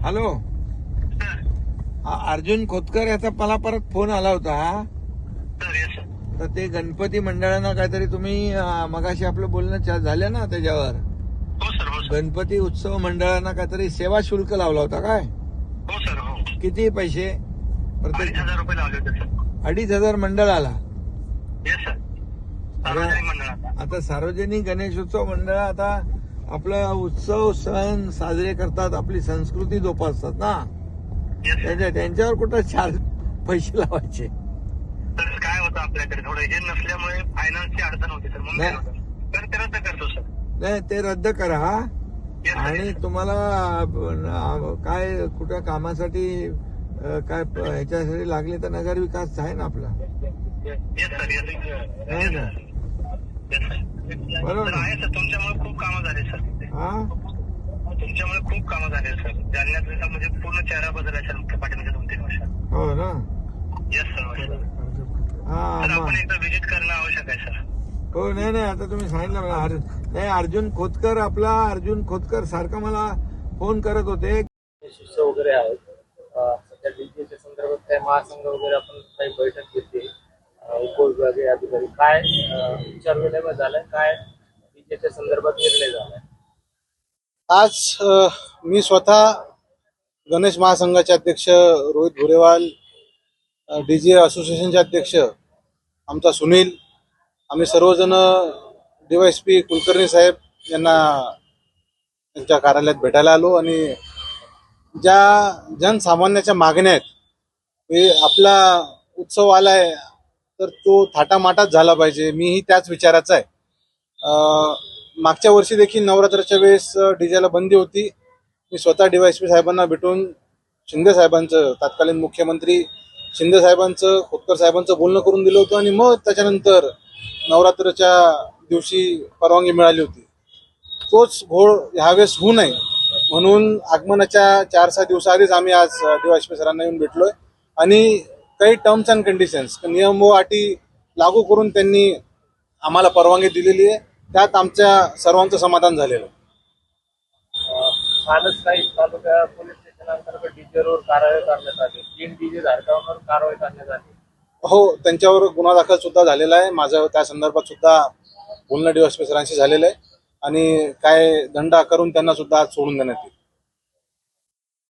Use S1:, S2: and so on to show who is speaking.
S1: Hello. Arjun Khotkar याचा मला परत फोन आला होता तर ते गणपती मंडळानं काहीतरी तुम्ही मगाशी आपलं बोलणं झालं ना त्याच्यावर?
S2: हो हो
S1: गणपती उत्सव मंडळानं काहीतरी सेवा शुल्क लावला होता काय?
S2: हो
S1: किती पैसे? प्रत्येक अडीच हजार मंडळाला. आता सार्वजनिक गणेशोत्सव मंडळ आता आपला उत्सव सण साजरे करतात आपली संस्कृती जोपासतात ना? त्यांच्या त्यांच्यावर कुठं चार पैसे लावायचे?
S2: तर काय होतं आपल्याकडे? थोडं हे नसल्यामुळे फायनान्सची अडचण होती सर
S1: नाही.
S2: तर ते रद्द करतो सर
S1: नाही ते रद्द करा आणि तुम्हाला अं, काय कुठं कामासाठी अं, काय प- ह्याच्यासाठी लागले तर नगर विकास आहे ना आपला?
S2: येस सर येस
S1: नाही का?
S2: येस सर
S1: बरोबर?
S2: आहे सर तुमच्यामुळे खूप कामं झाले
S1: हा?
S2: तुमच्यामुळे खूप कामं झाले सर. जालन्यात म्हणजे पूर्ण चेहरा बदलला सर मुख्य पाठीमागच्या दोन तीन वर्षात.
S1: हो ना?
S2: येस सर सर
S1: हा
S2: आपण
S1: मग.
S2: एकदा व्हिजिट करणं आवश्यक आहे सर.
S1: हो नाही नाही आता तुम्ही सांगितलं मला अर- नाही अर्जुन खोतकर आपला अर्जुन खोतकर सारखा मला फोन करत होते.
S3: शिष्य वगैरे आहेत. अं, सध्या डीजेच्या संदर्भात काय महासंघ वगैरे आपण काही बैठक घेतली. अं, उपविभागीय अधिकारी. काय अं, विचार विनिमय झालाय? काय डीजेच्या संदर्भात निर्णय झालाय?
S4: आज मी स्वतः गणेश महासंघाचे अध्यक्ष रोहित भुरेवाल डी जे असोसिएशनचे अध्यक्ष आमचा सुनील आम्ही सर्वजण पी कुलकर्णी साहेब यांना त्यांच्या कार्यालयात भेटायला आलो आणि ज्या जनसामान्याच्या मागण्या आहेत हे आपला उत्सव आलाय तर तो थाटामाटाच झाला पाहिजे. मीही त्याच विचाराचा आहे. मागच्या वर्षी देखील नवरात्राच्या वेळेस डीजेला बंदी होती. मी स्वतः डीवायएसपी साहेबांना भेटून शिंदे साहेबांचं तत्कालीन मुख्यमंत्री शिंदे साहेबांचं खोतकर साहेबांचं बोलणं करून दिलं होतं आणि मग त्याच्यानंतर नवरात्राच्या दिवशी परवानगी मिळाली होती. तोच घोळ ह्यावेळेस होऊ नये म्हणून आगमनाच्या चार सहा दिवसाआधीच आम्ही आज डीवायएसपी सरांना येऊन भेटलोय. आणि काही टर्म्स अँड कंडिशन्स नियम व अटी लागू करून त्यांनी आम्हाला परवानगी दिलेली आहे. त्यात आमच्या सर्वांचं समाधान झालेलं आहे.
S3: कालच काही तालुका पोलीस स्टेशन अंतर्गत डीजेवर कारवाई करण्यात आली. तीन डीजे धारकांवर कारवाई करण्यात आली.
S4: हो त्यांच्यावर गुन्हा दाखल सुद्धा झालेला आहे. माझं त्या संदर्भात सुद्धा बोलणं डीवायएसपी सरांशी झालेलं आहे. आणि काय दंड आकारून त्यांना सुद्धा आज सोडून देण्यात येईल.